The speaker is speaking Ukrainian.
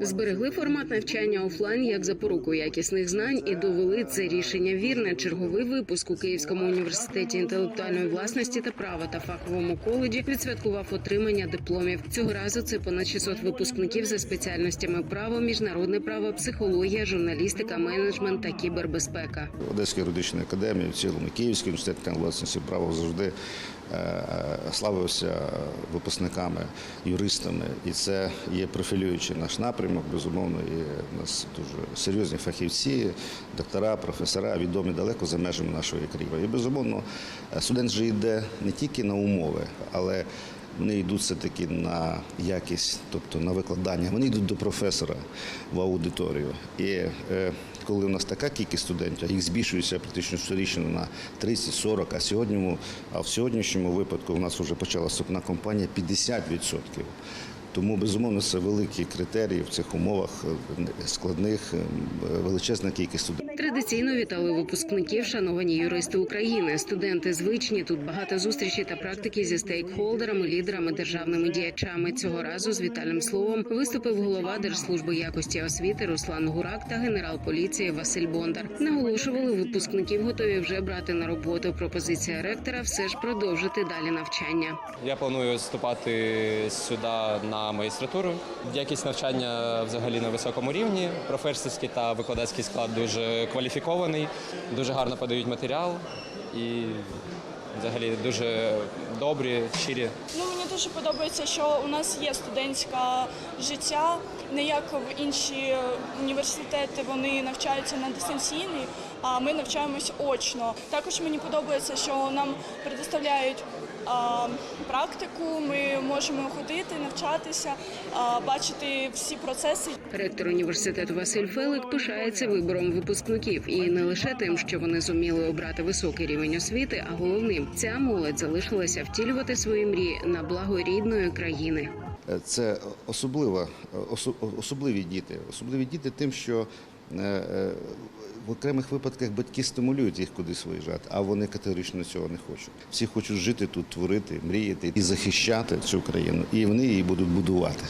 Зберегли формат навчання офлайн як запоруку якісних знань і довели це рішення вірне. Черговий випуск у Київському університеті інтелектуальної власності та права та фаховому коледжі відсвяткував отримання дипломів. Цього разу це понад 600 випускників за спеціальностями право, міжнародне право, психологія, журналістика, менеджмент та кібербезпека. Одеська юридична академія, в цілому Київський університет власності право завжди славився випускниками, юристами, і це є профілюючий наш напрямок. Безумовно, і у нас дуже серйозні фахівці, доктора, професора, відомі далеко за межами нашої країни. І безумовно, е, студент же йде не тільки на умови, але вони йдуть все-таки на якість, тобто на викладання. Вони йдуть до професора в аудиторію. І е, коли у нас така кількість студентів, їх збільшується практично щорічно на 30-40, а сьогодні, а в сьогоднішньому випадку у нас вже почала вступна компанія 50%. Тому, безумовно, це великі критерії в цих умовах е, складних, е, величезна кількість студентів. Традиційно вітали випускників, шановані юристи України. Студенти звичні тут багато зустрічей та практики зі стейкхолдерами, лідерами, державними діячами. Цього разу з вітальним словом виступив голова Держслужби якості освіти Руслан Гурак та генерал поліції Василь Бондар. Наголошували, випускників готові вже брати на роботу. Пропозиція ректора все ж продовжити далі навчання. Я планую вступати сюди на магістратуру. Якість навчання взагалі на високому рівні. Професорський та викладацький склад дуже кваліфікований, дуже гарно подають матеріал і взагалі дуже добрі, щирі. Ну дуже подобається, що у нас є студентське життя. Не як в інші університети вони навчаються на дистанційній, а ми навчаємось очно. Також мені подобається, що нам предоставляють а, практику. Ми можемо ходити, навчатися, а, бачити всі процеси. Ректор університету Василь Фелик пишається вибором випускників і не лише тим, що вони зуміли обрати високий рівень освіти, а головним ця молодь залишилася втілювати свої мрії на благо рідної країни. Це особлива, особливі діти. Особливі діти тим, що е, е, в окремих випадках батьки стимулюють їх кудись виїжджати, а вони категорично цього не хочуть. Всі хочуть жити тут, творити, мріяти і захищати цю країну, і вони її будуть будувати.